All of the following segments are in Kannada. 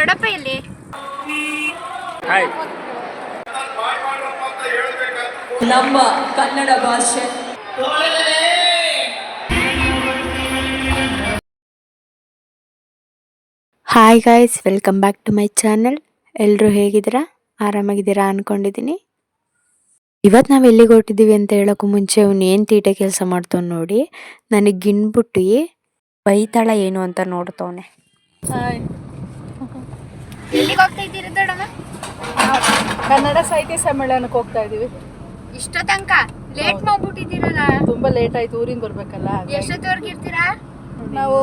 ದೊಡ್ಡಪ್ಪ ಹಾಯ್ ನಮ್ಮ ಕನ್ನಡ ಭಾಷೆ. Hi guys welcome back to my channel ಎಲ್ಲರೂ ಹೇಗಿದ್ದೀರಾ? ಆರಾಮಾಗಿದ್ದೀರಾ ಅಂದ್ಕೊಂಡಿದ್ದೀನಿ ಇವತ್ತು ನಾವು ಎಲ್ಲಿಗೆ ಹೊರಟಿದ್ದೀವಿ ಅಂತ ಹೇಳೋಕ್ಕೂ ಮುಂಚೆ ಅವ್ನು ಏನು ತೀಟೆ ಕೆಲಸ ಮಾಡ್ತಾವ್ ನೋಡಿ. ನನಗೆ ಗಿಣ್ಬಿಟ್ಟು ಬೈತಾಳ ಏನು ಅಂತ ನೋಡ್ತವನೆ. ಎಲ್ಲಿಗೆ ಹೋಗ್ತಾ ಇದ್ದೀರಿ ದೊಡ್ಡಮ್ಮ ಕನ್ನಡ ಸಾಹಿತ್ಯ ಸಮ್ಮೇಳನಕ್ಕೆ ಹೋಗ್ತಾ ಇದೀವಿ ಇಷ್ಟ ತನಕ ಲೇಟ್ ಮಾಡ್ಬಿಟ್ಟಿದ್ದೀರಲ್ಲ? ತುಂಬಾ ಲೇಟ್ ಆಯ್ತು ಊರಿಂದ ಬರ್ಬೇಕಲ್ಲ. ಎಷ್ಟೊತ್ತವರೆಗೆ ಇರ್ತೀರಾ? ನಾವು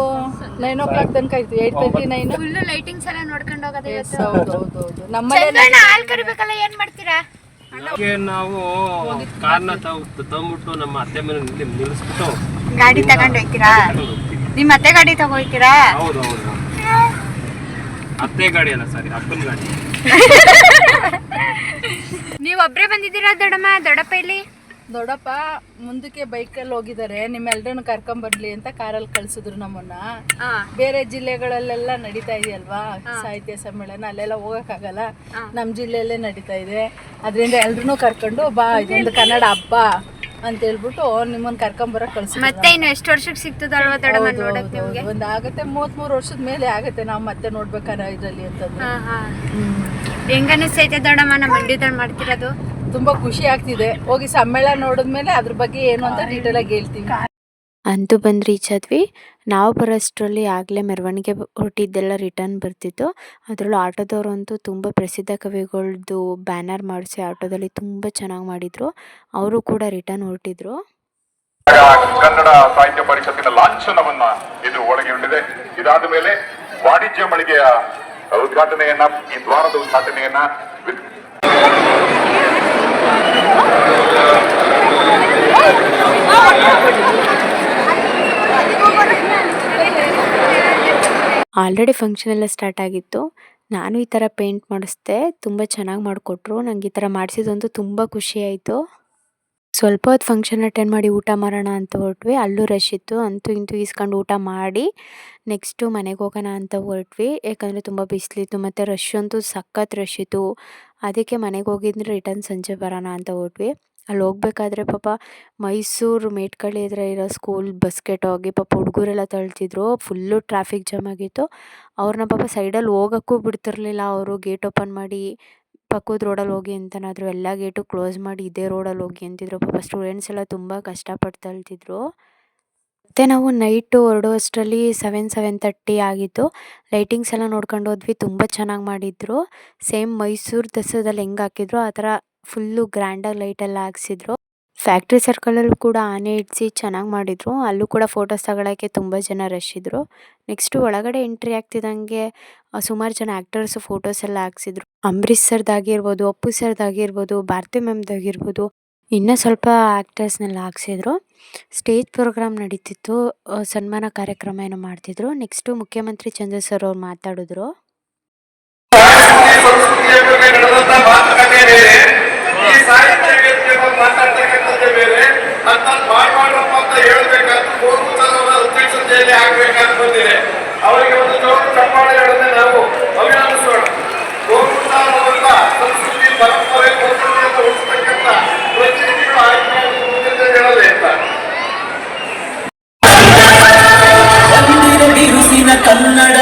ನೈನ್ ಓ ಕ್ಲಾಕ್ ತನಕ ಇರ್ತೀವಿ eight thirty nine full lightings ಎಲ್ಲ ನೋಡ್ಕೊಂಡು ಹೋಗೋದು ಹೌದು ಹೌದು ಹೌದು. ನಮ್ಮಲ್ಲೇ ಹಾಲ್ ಕರಿಬೇಕಲ್ಲ ಏನ್ ಮಾಡ್ತೀರಾ? ನಾವು ಕಾರ್ನ ತಗೊಂಡ್ಬಿಟ್ಟು ನಮ್ಮ ಅತ್ತೆ ಮನೆ ನಿಲ್ಲಿ- ನಿಲ್ಲಿಸ್ಬಿಟ್ಟು ಗಾಡಿ ತಗೊಂಡು ಹೋಗ್ತೀರಾ? ತಗೊಂಡ್ ಹೋಗ್ತೀವಿ. ನಿಮ್ಮ ಅತ್ತೆ ಗಾಡಿ ತಗೋಯ್ತೀರಾ ಹೌದು ಹೌದು. ಅತ್ತೆ ಗಾಡಿ ಅಲ್ಲ ಸಾರಿ ಅಪ್ಪನ ಗಾಡಿ. ನೀವು ಒಬ್ರೇ ಬಂದಿದ್ದೀರಾ ದೊಡ್ಡಮ್ಮ? ದೊಡ್ಡಪ್ಪ ಇಲ್ಲಿ? ದೊಡ್ಡಪ್ಪ ಮುಂದಕ್ಕೆ ಬೈಕಲ್ಲಿ ಹೋಗಿದ್ದಾರೆ. ನಿಮ್ಮೆಲ್ಲರನ್ನು ಕರ್ಕೊಂಡ್ ಬರ್ಲಿ ಅಂತ ಕಾರಲ್ಲಿ ಕಳ್ಸಿದ್ರು ನಮ್ಮನ್ನ. ಬೇರೆ ಜಿಲ್ಲೆಗಳಲ್ಲೆಲ್ಲ ನಡೀತಾ ಇದೆಯಲ್ವಾ? ಸಾಹಿತ್ಯ ಸಮ್ಮೇಳನ ಅಲ್ಲೆಲ್ಲ ಹೋಗಕ್ಕಾಗಲ್ಲ? ನಮ್ಮ ಜಿಲ್ಲೆಯಲ್ಲೇ ನಡೀತಾ ಇದೆ. ಅದರಿಂದ ಎಲ್ರನ್ನೂ ಕರ್ಕೊಂಡು ಬಾ ಇದೊಂದು ಕನ್ನಡ ಹಬ್ಬ. ಅಂತ ಹೇಳ್ಬಿಟ್ಟು ನಿಮ್ಮನ್ನ ಕರ್ಕೊಂಬರಕ್ ಕಳ್ಸಿ ಮತ್ತೆ ಇನ್ನು ಎಷ್ಟು ವರ್ಷಕ್ಕೆ ದೊಡ್ಡಮ್ಮ ನೋಡಕ್ ನಿಮ್ಗೆ? ಒಂದು ಆಗತ್ತೆ ಮೂವತ್ಮೂರು ವರ್ಷದ ಮೇಲೆ ಆಗತ್ತೆ. ನಾವು ಮತ್ತೆ ನೋಡ್ಬೇಕಾರ ಇದ್ರಲ್ಲಿ ಅಂತಂದ್ರೆ. ಹಾ ಹಾ. ಹೆಂಗ ಅನಿಸ್ತೈತೆ ದೊಡ್ಡಮ್ಮ ನಮ್ಮ ಮಂಡ್ಯದಲ್ಲಿ ಮಾಡ್ತಿರೋದು? ತುಂಬಾ ಖುಷಿ ಆಗ್ತಿದೆ. ಹೋಗಿ ಸಮ್ಮೇಳನ ನೋಡಿದ್ಮೇಲೆ ಅದ್ರ ಬಗ್ಗೆ ಏನು ಅಂತ ಡೀಟೇಲ್ ಆಗಿ ಹೇಳ್ತೀವಿ ಅಂತೂ ಬಂದು ರೀಚ್ ಆದ್ವಿ ನಾವು ಬರೋಷ್ಟರಲ್ಲಿ ಆಗಲೇ ಮೆರವಣಿಗೆ ಹೊರಟಿದ್ದೆಲ್ಲ ರಿಟರ್ನ್ ಬರ್ತಿತ್ತು. ಅದರಲ್ಲೂ ಆಟೋದವರು ಅಂತೂ ತುಂಬ ಪ್ರಸಿದ್ಧ ಕವಿಗಳದ್ದು ಬ್ಯಾನರ್ ಮಾಡಿಸಿ ಆಟೋದಲ್ಲಿ ತುಂಬ ಚೆನ್ನಾಗಿ ಮಾಡಿದರು. ಅವರು ಕೂಡ ರಿಟರ್ನ್ ಹೊರಟಿದ್ರು. ಕನ್ನಡ ಸಾಹಿತ್ಯ ಪರಿಷತ್ತಿನ ಲಾಂಛನವನ್ನ ಇದು ಒಳಗೊಂಡಿದೆ. ಇದಾದ ಮೇಲೆ ವಾಣಿಜ್ಯ ಮಳಿಗೆಯ ಉದ್ಘಾಟನೆಯನ್ನ ಈ ದ್ವಾರದ ಉದ್ಘಾಟನೆಯನ್ನ ಆಲ್ರೆಡಿ ಫಂಕ್ಷನ್ ಎಲ್ಲ ಸ್ಟಾರ್ಟ್ ಆಗಿತ್ತು. ನಾನು ಈ ಥರ ಪೇಂಟ್ ಮಾಡಿಸ್ದೆ, ತುಂಬ ಚೆನ್ನಾಗಿ ಮಾಡಿಕೊಟ್ರು. ನಂಗೆ ಈ ಥರ ಮಾಡಿಸಿದಂತೂ ತುಂಬ ಖುಷಿ ಆಯಿತು. ಸ್ವಲ್ಪ ಹೊತ್ತು ಫಂಕ್ಷನ್ ಅಟೆಂಡ್ ಮಾಡಿ ಊಟ ಮಾಡೋಣ ಅಂತ ಹೊರಟ್ವಿ. ಅಲ್ಲೂ ರಶ್ ಇತ್ತು. ಅಂತೂ ಇಂತೂ ಈಸ್ಕೊಂಡು ಊಟ ಮಾಡಿ ನೆಕ್ಸ್ಟು ಮನೆಗೆ ಹೋಗೋಣ ಅಂತ ಹೊರಟ್ವಿ. ಯಾಕಂದರೆ ತುಂಬ ಬಿಸಿಲಿತ್ತು ಮತ್ತು ರಶ್ ಅಂತೂ ಸಖತ್ ರಶ್ ಇತ್ತು. ಅದಕ್ಕೆ ಮನೆಗೆ ಹೋಗಿದ್ರೆ ರಿಟರ್ನ್ ಸಂಜೆ ಬರೋಣ ಅಂತ ಹೊರಟ್ವಿ. ಅಲ್ಲಿ ಹೋಗ್ಬೇಕಾದ್ರೆ ಪಾಪ ಮೈಸೂರು ಮೇಟ್ಕಳ್ಳಿ ಹತ್ರ ಇರೋ ಸ್ಕೂಲ್ ಬಸ್ಕೆಟ್ ಹೋಗಿ ಪಾಪ ಹುಡುಗರೆಲ್ಲ ತಳ್ತಿದ್ರು. ಫುಲ್ಲು ಟ್ರಾಫಿಕ್ ಜಾಮ್ ಆಗಿತ್ತು. ಅವ್ರನ್ನ ಪಾಪ ಸೈಡಲ್ಲಿ ಹೋಗೋಕ್ಕೂ ಬಿಡ್ತಿರ್ಲಿಲ್ಲ ಅವರು. ಗೇಟ್ ಓಪನ್ ಮಾಡಿ ಪಕ್ಕದ ರೋಡಲ್ಲಿ ಹೋಗಿ ಅಂತನಾದ್ರು ಎಲ್ಲ ಗೇಟು ಕ್ಲೋಸ್ ಮಾಡಿ ಇದೇ ರೋಡಲ್ಲಿ ಹೋಗಿ ಅಂತಿದ್ರು. ಪಾಪ ಸ್ಟೂಡೆಂಟ್ಸ್ ಎಲ್ಲ ತುಂಬ ಕಷ್ಟಪಟ್ಟು ತಳ್ತಿದ್ರು. ಮತ್ತು ನಾವು ನೈಟು ಹೊರಡುವಷ್ಟರಲ್ಲಿ ಸೆವೆನ್ ಸೆವೆನ್ ತರ್ಟಿ ಆಗಿತ್ತು. ಲೈಟಿಂಗ್ಸ್ ಎಲ್ಲ ನೋಡ್ಕೊಂಡು ಹೋದ್ವಿ. ತುಂಬ ಚೆನ್ನಾಗಿ ಮಾಡಿದ್ರು. ಸೇಮ್ ಮೈಸೂರು ದಸರಾದಲ್ಲಿ ಹೆಂಗೆ ಹಾಕಿದ್ರು, ಆ ಥರ ಫುಲ್ಲು ಗ್ರ್ಯಾಂಡಾಗಿ ಲೈಟೆಲ್ಲ ಹಾಕ್ಸಿದ್ರು. ಫ್ಯಾಕ್ಟ್ರಿ ಸರ್ಕಲಲ್ಲೂ ಕೂಡ ಆನೆ ಇಡಿಸಿ ಚೆನ್ನಾಗಿ ಮಾಡಿದರು. ಅಲ್ಲೂ ಕೂಡ ಫೋಟೋಸ್ ತಗೊಳ್ಳೋಕ್ಕೆ ತುಂಬ ಜನ ರಶ್ ಇದ್ದರು ನೆಕ್ಸ್ಟು ಒಳಗಡೆ ಎಂಟ್ರಿ ಆಗ್ತಿದ್ದಂಗೆ ಸುಮಾರು ಜನ ಆ್ಯಕ್ಟರ್ಸ್ ಫೋಟೋಸ್ ಎಲ್ಲ ಹಾಕ್ಸಿದ್ರು. ಅಂಬರೀಷ್ ಸರ್ದಾಗಿರ್ಬೋದು ಅಪ್ಪು ಸರ್ದಾಗಿರ್ಬೋದು ಭಾರತಿ ಮ್ಯಾಮ್ದಾಗಿರ್ಬೋದು ಇನ್ನೂ ಸ್ವಲ್ಪ ಆ್ಯಕ್ಟರ್ಸ್ನೆಲ್ಲ ಹಾಕ್ಸಿದ್ರು. ಸ್ಟೇಜ್ ಪ್ರೋಗ್ರಾಮ್ ನಡೀತಿತ್ತು. ಸನ್ಮಾನ ಕಾರ್ಯಕ್ರಮ ಏನೋ ಮಾಡ್ತಿದ್ರು. ನೆಕ್ಸ್ಟು ಮುಖ್ಯಮಂತ್ರಿ ಚಂದ್ರ ಸರ್ ಅವ್ರು ಮಾತಾಡಿದ್ರು ಸಂಸ್ಕೃತಿಯ ಬಗ್ಗೆ ನಡೆದಂತ ಮಾತುಕತೆ ಬೇರೆ ಈ ಸಾಹಿತ್ಯ ವೇದಿಕೆ ಬಗ್ಗೆ ಅಂತ ಹೇಳ್ಬೇಕಂತ ಗೋರ್ಮುಖವರ ಅಧ್ಯಕ್ಷತೆಯಲ್ಲಿ ಆಗ್ಬೇಕಂತ ಬಂದಿದೆ. ಅವರಿಗೆ ಒಂದು ಜೋರು ಚಪ್ಪಾಳೆಗಳನ್ನೇ ನಾವು ಅಭಿನಂದಿಸೋಣ. ಗೋರ್ಮುಖ ಅವರ ಸಂಸ್ಕೃತಿ, ಪರಂಪರೆ ಸಂಸ್ಕೃತಿಯನ್ನು ಉಳಿಸ್ತಕ್ಕಂಥ ಪ್ರತಿನಿಧಿಗಳು ಆಯ್ಕೆ ಮುಂದೆ ಅಂತ ಕನ್ನಡ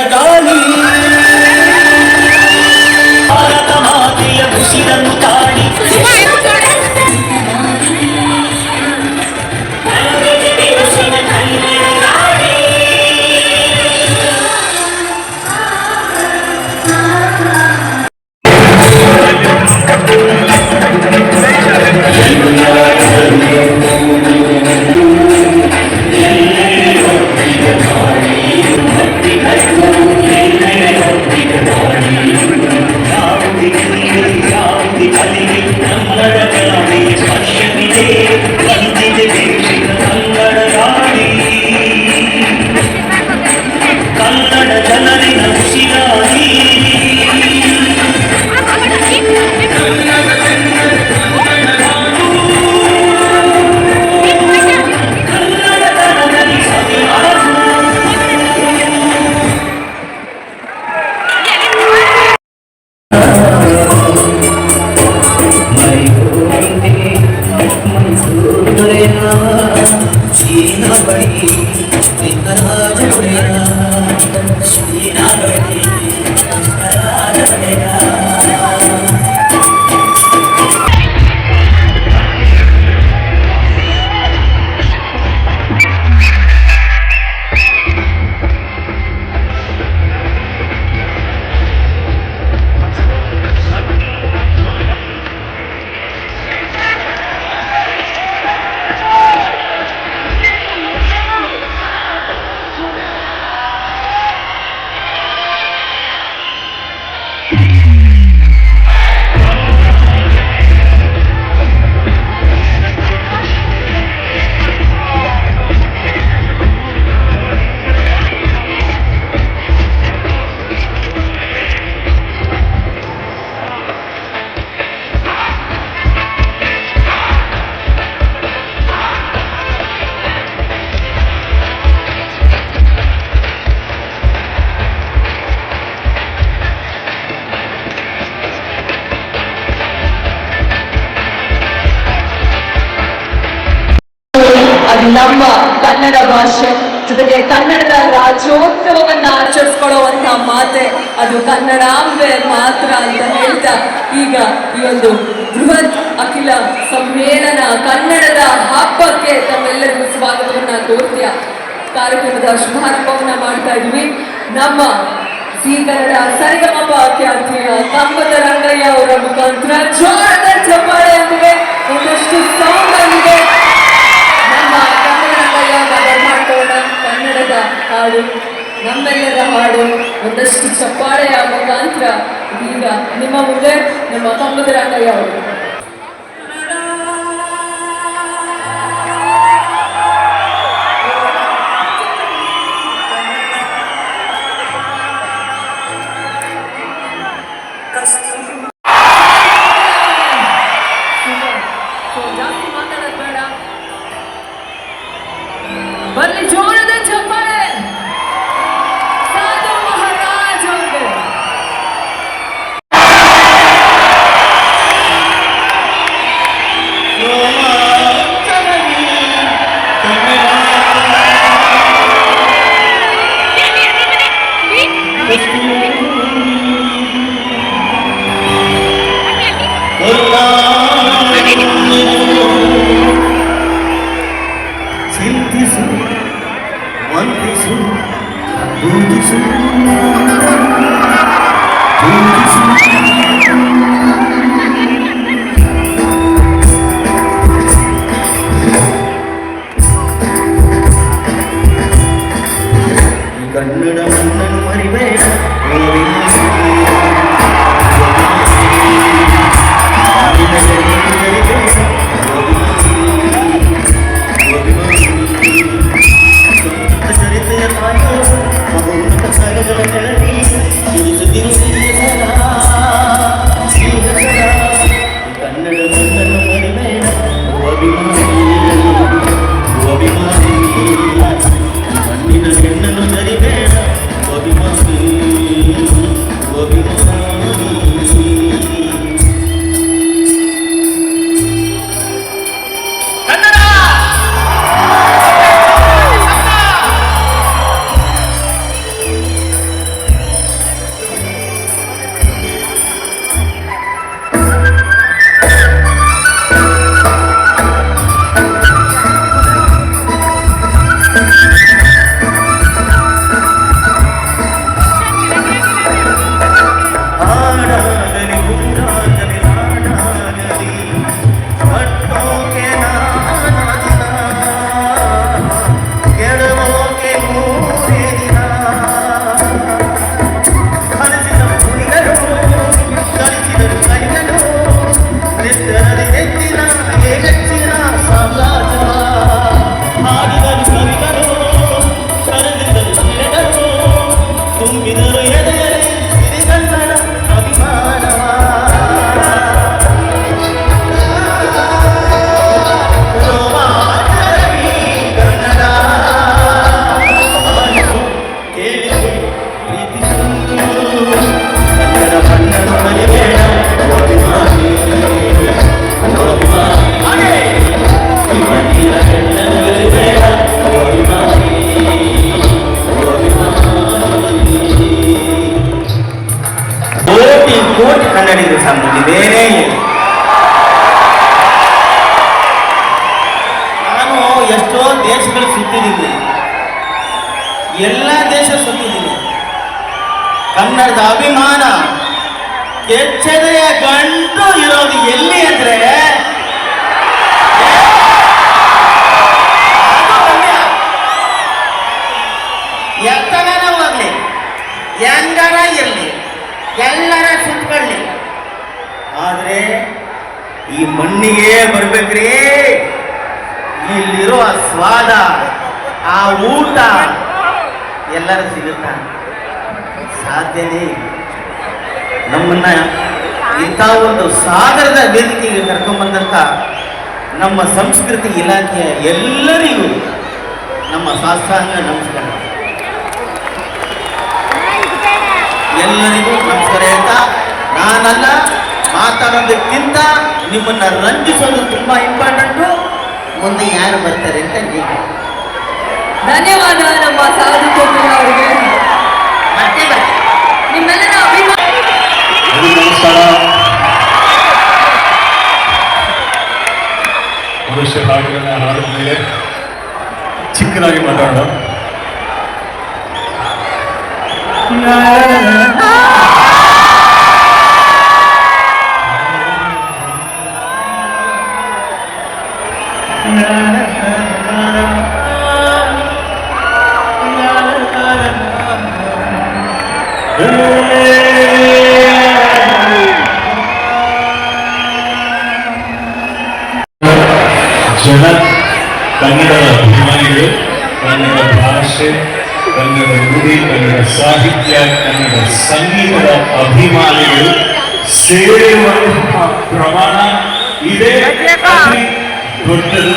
ನಮ್ಮ ಕನ್ನಡ ಭಾಷೆ. ಜೊತೆಗೆ ಕನ್ನಡದ ರಾಜ್ಯೋತ್ಸವವನ್ನ ಆಚರಿಸ್ಕೊಳ್ಳುವಂತ ಮಾತೆ, ಅದು ಕನ್ನಡಾಂಬೆ ಮಾತ್ರ ಅಂತ ಹೇಳ್ತಾ ಈಗ ಈ ಒಂದು ಬೃಹತ್ ಅಖಿಲ ಸಮ್ಮೇಳನ ಕನ್ನಡದ ಹಬ್ಬಕ್ಕೆ ತಮ್ಮೆಲ್ಲರಿಗೂ ಸ್ವಾಗತವನ್ನ ಕೋರ್ತೀಯ. ಕಾರ್ಯಕ್ರಮದ ಶುಭಾರಂಭವನ್ನ ಮಾಡ್ತಾ ಇದ್ವಿ ನಮ್ಮ ಸಿ ಕನ್ನಡ ಸರಿಗಮಪ ಖ್ಯಾತಿಯ ಕಂಬದ ರಂಗಯ್ಯ ಅವರ ಮುಖಾಂತರ ಜೋರದ ಚಪ್ಪಾಳೆ ಒಂದಷ್ಟು ಸಾಂಗ್ ಹಾಡು ನಮ್ಮೆಲ್ಲರ ಹಾಡು ಒಂದಷ್ಟು ಚಪ್ಪಾಳೆಯ ಮುಖಾಂತರ ಈಗ ನಿಮ್ಮ ಮುಂದೆ ನಮ್ಮ ಕೈ ರಂಗಯ್ಯ ಕೆಚ್ಚದೆಯ ಗಂಟು ಇರೋದು ಎಲ್ಲಿ ಅಂದ್ರೆ. ಎತ್ತಗನ ಹೋಗ್ಲಿ ಹೆಂಗರ ಇರಲಿ, ಎಲ್ಲರ ಸುತ್ಕೊಳ್ಳಿ ಆದ್ರೆ ಈ ಮಣ್ಣಿಗೆ ಬರ್ಬೇಕ್ರಿ ಇಲ್ಲಿರೋ ಆ ಸ್ವಾದ, ಆ ಊಟ ಎಲ್ಲರೂ ಸಿಗುತ್ತ ಸಾಧ್ಯನೇ ಇಲ್ಲ. ನಮ್ಮನ್ನ ಇಂಥ ಒಂದು ಸಾಗರದ ವೇದಿಕೆಗೆ ಕರ್ಕೊಂಡ್ಬಂದಂತ ನಮ್ಮ ಸಂಸ್ಕೃತಿ ಇಲಾಖೆಯ ಎಲ್ಲರಿಗೂ ನಮ್ಮ ಸಾಷ್ಟಾಂಗ ನಮಸ್ಕಾರ. ಎಲ್ಲರಿಗೂ ನಮಸ್ಕಾರ ಅಂತ ನಾನಲ್ಲ, ಮಾತಾಡೋದಕ್ಕಿಂತ ನಿಮ್ಮನ್ನ ರಂಜಿಸೋದು ತುಂಬಾ ಇಂಪಾರ್ಟೆಂಟು ಮುಂದೆ ಯಾರು ಬರ್ತಾರೆ ಅಂತ ಧನ್ಯವಾದ ನಮ್ಮ ಸಾಧು ಅವರಿಗೆ ಮನುಷ್ಯ ಹಾಡಿದ ಮೇಲೆ ಚಿಕ್ಕದಾಗಿ ಮಾತಾಡೋಣ. ಜನ ಕನ್ನಡದ ಅಭಿಮಾನಿಗಳು ಕನ್ನಡ ಭಾಷೆ ಕನ್ನಡ ನುಡಿ ಕನ್ನಡ ಸಾಹಿತ್ಯ ಕನ್ನಡ ಸಂಗೀತದ ಅಭಿಮಾನಿಗಳು ಸೇರುವಂತಹ ಪ್ರಮಾಣ ಇದೇ ಅತಿ ದೊಡ್ಡದು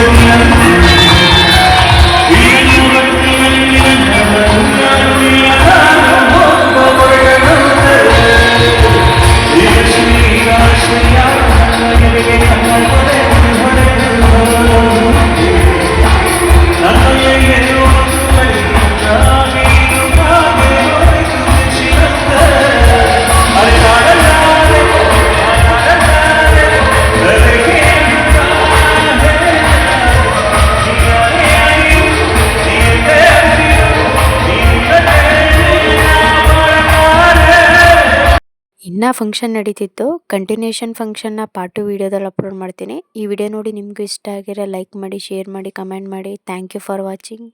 ಈ ಫಂಕ್ಷನ್ ನಡೀತಿತ್ತು. ಕಂಟಿನ್ಯೂಷನ್ ಫಂಕ್ಷನ್ನ ಪಾರ್ಟ್ ಟು ವೀಡಿಯೋದಲ್ಲಿ ಅಪ್ಲೋಡ್ ಮಾಡ್ತೀನಿ. ಈ ವಿಡಿಯೋ ನೋಡಿ ನಿಮಗೂ ಇಷ್ಟ ಆಗಿರೋ ಲೈಕ್ ಮಾಡಿ ಶೇರ್ ಮಾಡಿ ಕಮೆಂಟ್ ಮಾಡಿ. Thank you for watching